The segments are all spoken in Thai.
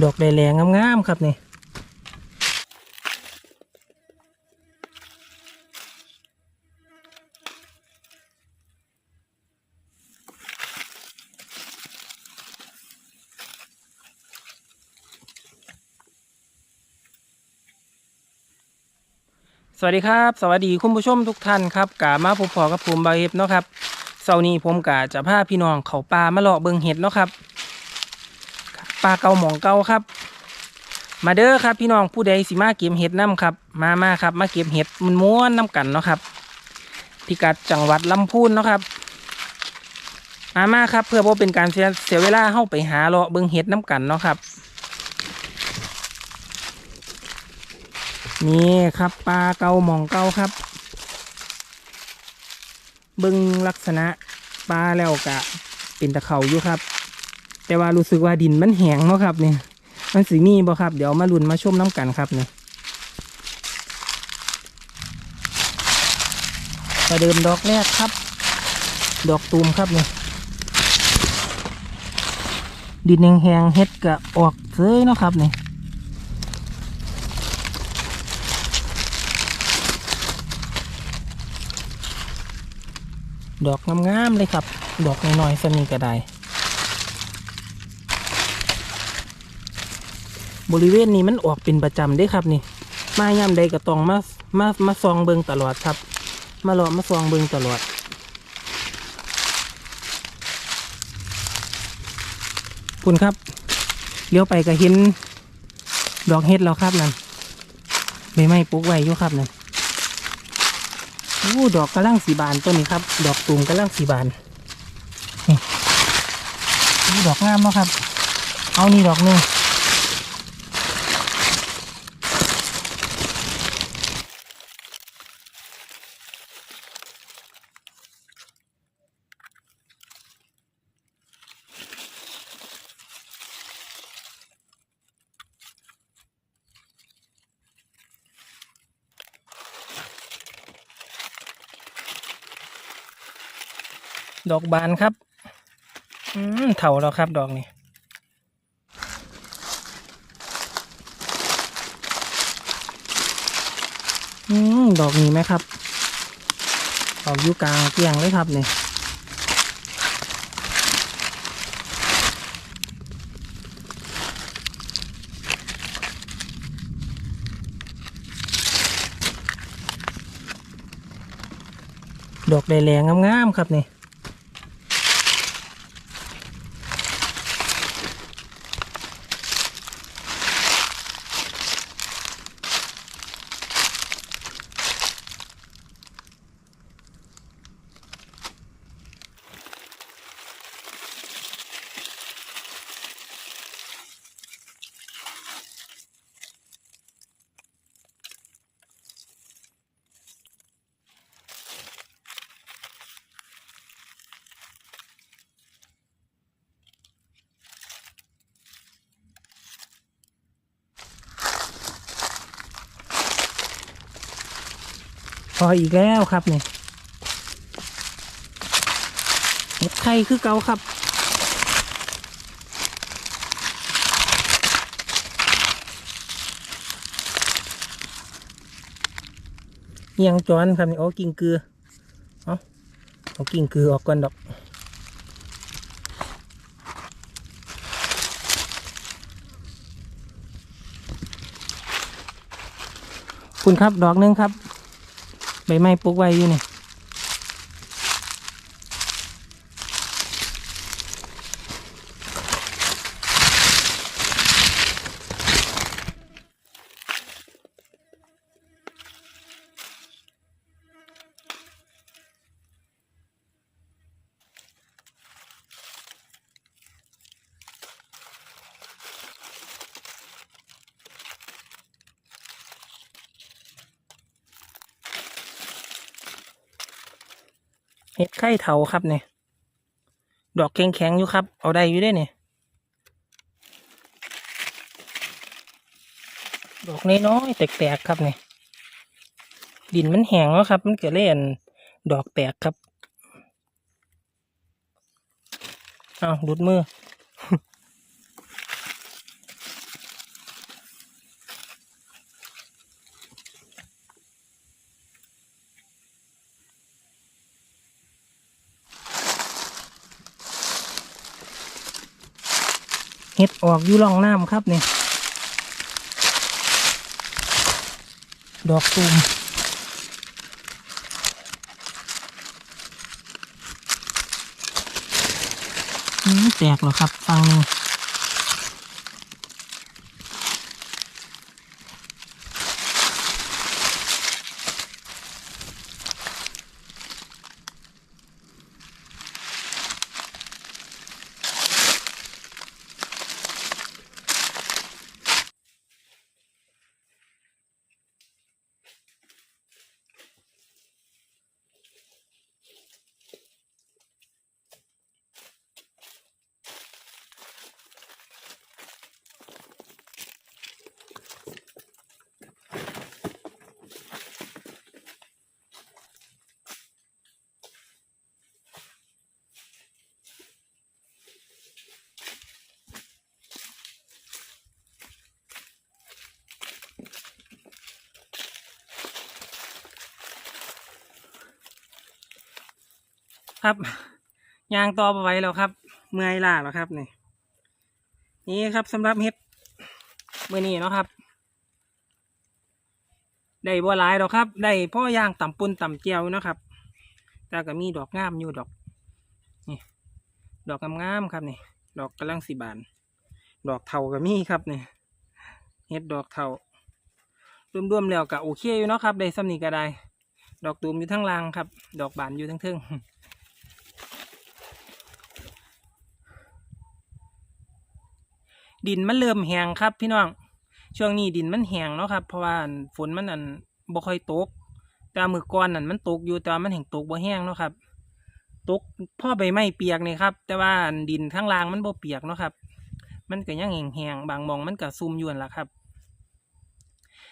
ดอกแดงงามๆครับนี่สวัสดีครับ สวัสดีคุณผู้ชมทุกท่านครับกามาพบพอกับผมบาเฮบเนาะครับเสาร์นี้ผมกะจะพาพี่น้องเขาป่ามาเลาะเบิงเห็ดเนาะครับ ป่าเก่าหมองเก่าครับ มาเด้อครับพี่น้องผู้ใดสิมาเก็บเห็ดน้ำครับ มามาครับมาเก็บเห็ดมันม้วนน้ำกันเนาะครับ พิกัดจังหวัดลำพูนเนาะครับ มามาครับเพื่อบ่เป็นการเสียเสยเวลาเข้าไปหาเลาะเบิงเห็ดน้ำกันเนาะครับนี่ครับปลาเกาหมองเกาครับเบิ่งลักษณะปลาแล้วกะ เป็นตะเขาอยู่ครับ แต่ว่ารู้สึกว่าดินมันแห้งเนาะครับเนี่ยมันสีมีบ่ครับ เดี๋ยวมาลุ้นมาชมน้ำกันครับเนี่ยประเดิมดอกแรกครับ ดอกตูมครับเนี่ยดินแห้งๆเฮ็ดกะออกเซยเนาะครับเนี่ยดอกงามๆเลยครับ ดอกน้อยๆสนีก็ได้ บริเวณนี้มันออกเป็นประจำได้ครับนี่ มาย่ำใดก็ต้องมามามาซองเบิงตลอดครับ มาเลาะมาซองเบิงตลอดคุณครับเลี้ยวไปก็เห็นดอกเห็ดแล้วครับนั่นใบไม้ปลูกไว้อยู่ครับนั่นโอ้ดอกกระลังสีบานต้นนี้ครับ ดอกตูมกระลังสีบานนี่ดอกงามเนาะครับ เอานี่ดอกนึง ดอกบานครับ อืมเถาแล้วครับดอกนี้อืมดอกนี้ไหมครับดอกอยู่กลางเตียงเลยครับนี่ดอกแดงๆงามๆครับนี่ ออีกแล้วครับเนี่ยเห็ดไข่คือเกาครับเอียงจอนครับนี่โอ้กิ่งเกลือเอาเอากิ่งเกลือออกก่อนดอกคุณครับดอกหนึงครับ ใบไม้ปลูกไว้อยู่นี่ ห็ดไข่เถาครับเนี่ยดอกแข็งๆอยู่ครับ เอาได้อยู่ได้เนี่ยดอกน้อยๆแตกๆครับเนี่ยดินมันแห้งแล้วครับ มันเกิดเล่นดอกแตกครับอ้าวหลุดมือ ห็ดออกอยู่ร่องน้ำครับเนี่ยดอกตูมแตกหรอครับฟังนึง ครับยางต่อไปไว้แล้วครับ เมื่อยล้าแล้วครับนี่นี่ครับสำหรับเฮ็ดมือนี้เนาะครับ ได้บัวลายดอกครับ ได้พ่อยางต่ำปุนต่ำเจียวนะครับ แต่ก็มีดอกงามอยู่ดอก นี่ ดอกงามๆครับนี่ ดอกกำลังสีบาน ดอกเทาก็มีครับนี่เฮ็ดดอกเทารวมๆแล้วก็โอเคอยู่เนาะครับ ได้สำนีก็ได้ ดอกตูมอยู่ทั้งล่างครับ ดอกบานอยู่ทั้งเทิง ดินมันเริ่มแห้งครับ พี่น้อง ช่วงนี้ดินมันแห้งเนาะครับ เพราะว่าฝนมันอันบ่ค่อยตก แต่มือก่อนนั่นมันตกอยู่แต่ว่ามันแห้งตกบ่แห้งเนาะครับ ตกพ่อใบไม้เปียกนี่ครับ แต่ว่าดินข้างล่างมันบ่เปียกเนาะครับ มันก็ยังแห้งๆบางมองมันก็ซุ่มอยู่นล่ะครับ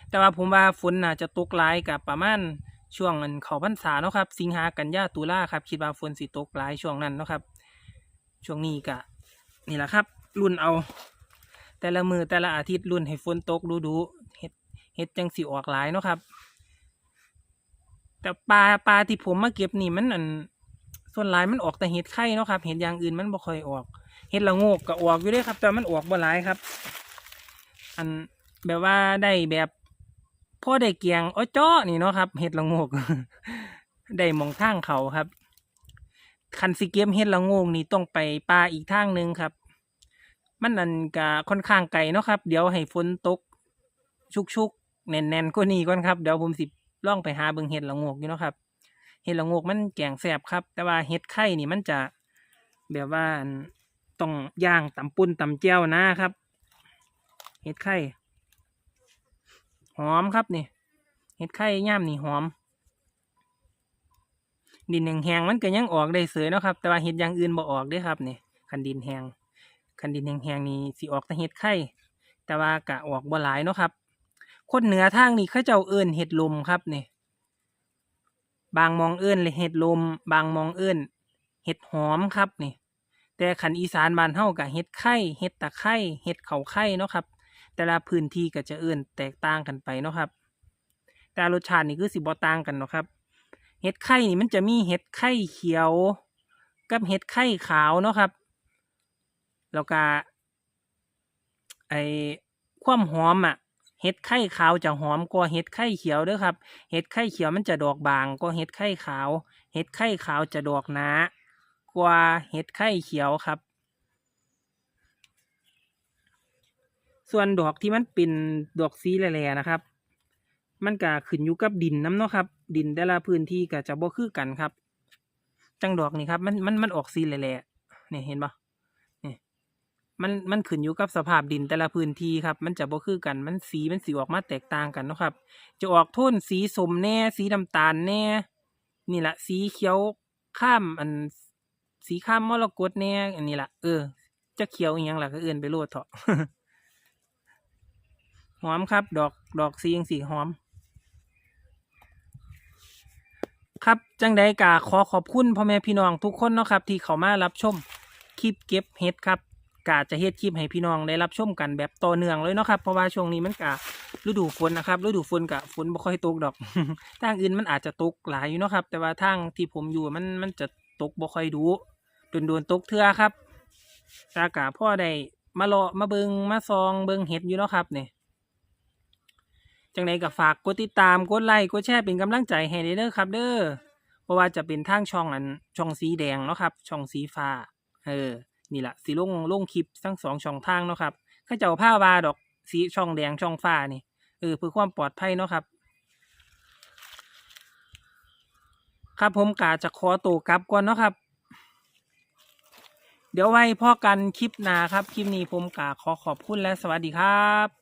แต่ว่าผมว่าฝนน่าจะตกหลายกับประมาณช่วงอันเขาพรรษาเนาะครับ สิงหากันยาตุลาครับ คิดว่าฝนสิตกหลายช่วงนั้นเนาะครับ ช่วงนี้ก็นี่แหละครับ รุ่นเอา แต่ละมือแต่ละอาทิตย์รุ่นให้ฝนตกดูดูเฮ็ดเฮ็ดจังสิออกหลายเนาะครับ แต่ปลาปลาที่ผมมาเก็บนี่มันอันส่วนหลายมันออกแต่เห็ดไข่เนาะครับ เห็ดอย่างอื่นมันบ่ค่อยออก เห็ดละโงกก็ออกอยู่ด้วยครับ แต่มันออกบ่หลายครับ อันแบบว่าได้แบบพ่อได้เกียงอ้อจ้อนี่เนาะครับ เห็ดละโงก ได้มองทางเขาครับคันสิเก็บเห็ดละโงกนี่ต้องไปปลาอีกทางหนึ่งครับ มันนั่นก็ค่อนข้างไกลเนาะครับ เดี๋ยวให้ฝนตก ชุกๆแน่นๆก็นี่ก่อนครับ เดี๋ยวผมสิล่องไปหาเบิ่งเห็ดละโงกอยู่เนาะครับ เห็ดละโงกมันแกงแซ่บครับ แต่ว่าเห็ดไข่นี่มันจะแบบว่าต้องย่างตำปุ้นตำเจียวนะครับ เห็ดไข่หอมครับนี่ เห็ดไข่ย่ามนี่หอม ดินแห้งๆมันก็ยังออกได้เสยเนาะครับ แต่ว่าเห็ดอย่างอื่นบ่ออกเด้ครับนี่คันดินแห้ง คันดินแห้งๆนี่สิออกแต่เห็ดไข่แต่ว่ากะออกบ่หลายเนาะครับ คนเหนือทางนี่เขาเจ้าเอิ้นเห็ดลมครับนี่บางมองเอิ้นเลยเห็ดลม บางมองเอิ้นเห็ดหอมครับนี่ แต่ขันอีสานบ้านเฮากับเห็ดไข่เห็ดตะไคร่เห็ดเขาไข่เนาะครับ แต่ละพื้นที่ก็จะเอิ้นแตกต่างกันไปเนาะครับ แต่รสชาตินี่คือสิบ่ต่างกันเนาะครับ เห็ดไข่นี่มันจะมีเห็ดไข่เขียว กับเห็ดไข่ขาวเนาะครับ แล้วก็ไอความหอมอะเห็ดไข่ขาวจะหอมกว่าเห็ดไข่เขียวเด้อครับ เห็ดไข่เขียวมันจะดอกบางกว่าเห็ดไข่ขาว เห็ดไข่ขาวจะดอกหนากว่าเห็ดไข่เขียวครับ ส่วนดอกที่มันเป็นดอกสีแหล่ๆนะครับ มันก็ขึ้นอยู่กับดินน้ำเนาะครับ ดินแต่ละพื้นที่ก็จะบ่คือกันครับ จังดอกนี่ครับ มันมันมันออกสีแหล่ๆนี่เห็นปะ มันมันขึ้นอยู่กับสภาพดินแต่ละพื้นที่ครับ มันจะบ่คือกันมันสีมันสีออกมาแตกต่างกันนะครับ จะออกโทนสีสมแน่ สีน้ำตาลแน่ นี่แหละสีเขียวข้ามอันสีข้ามมรกตแน่อันนี้แหละเออ จะเขียวอีหยังล่ะก็เอื่นไปโลดเถอะหอมครับ ดอกดอกสียังสีหอม ครับจังใดกาขอขอบคุณพ่อแม่พี่น้องทุกคนเนาะครับ ที่เขามารับชมคลิปเก็บเห็ดครับ กาจะเฮ็ดคลิปให้พี่น้องได้รับชมกันแบบต่อเนื่องเลยเนาะครับเพราะว่าช่วงนี้มันกะฤดูฝนนะครับฤดูฝนกะฝนบ่ค่อยตกดอกทางอื่นมันอาจจะตกหลายอยู่เนาะครับ แต่ว่าทางที่ผมอยู่มันมันจะตกบ่ค่อยดูโดนโดนๆตกเทื่อครับตากะพ่อได้มาเลาะมาเบิงมาซองเบิงเห็ดอยู่เนาะครับเนี่ยจังใดก็ฝากกดติดตามกดไลค์กดแชร์เป็นกำลังใจให้เด้อครับ เด้อเพราะว่าจะเป็นทางช่องอันช่องสีแดงเนาะครับ ช่องสีฟ้าเออ นี่แหละสีลงลงคลิปทั้งสองช่องทางเนาะครับข้าเจ้าผ้าวาดอกสีช่องแดงช่องฟ้านี่เออเพื่อความปลอดภัยเนาะครับ ครับผมกาจะขอตัวกลับก่อนเนาะครับ เดี๋ยวไว้พ่อกันคลิปหน้าครับ คลิปนี้ผมกาขอขอบคุณและสวัสดีครับ